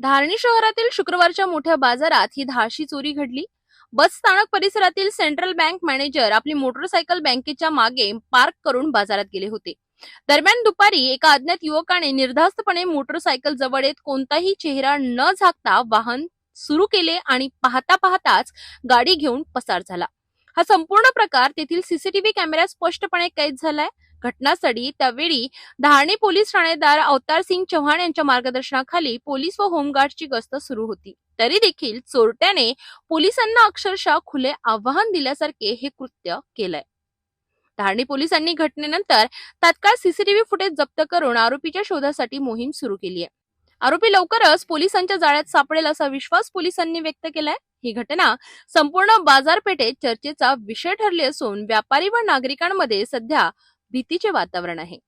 धारणी शहरातील शुक्रवारच्या मोठ्या बाजारात ही धाडशी चोरी घडली. बस स्थानक परिसरातील सेंट्रल बँक मॅनेजर आपली मोटरसायकल बँकेच्या मागे पार्क करून बाजारात गेले होते. दरम्यान दुपारी एका अज्ञात युवकाने निर्धास्तपणे मोटरसायकल जवळ येत कोणताही चेहरा न झाकता वाहन सुरू केले आणि पाहता पाहताच गाडी घेऊन पसार झाला. हा संपूर्ण प्रकार तेथील सीसीटीव्ही कॅमेऱ्यात स्पष्टपणे कैद झालाय. घटनास्थळी त्यावेळी धारणी पोलीस ठाणेदार अवतार सिंग चव्हाण यांच्या मार्गदर्शनाखाली पोलीस व होमगार्डची गस्त सुरू होती. तरी देखील चोरट्याने पोलिसांना अक्षरशः खुले आव्हान दिल्यासारखे हे कृत्य केलंय. धारणी पोलिसांनी घटनेनंतर तात्काळ सीसीटीव्ही फुटेज जप्त करून आरोपीच्या शोधासाठी मोहीम सुरू केली आहे. आरोपी लवकरच पोलिसांच्या जाळ्यात सापडेल असा विश्वास पोलिसांनी व्यक्त केलाय. ही घटना संपूर्ण बाजारपेठेत चर्चेचा विषय ठरली असून व्यापारी व नागरिकांमध्ये सध्या भीतीचे वातावरण आहे.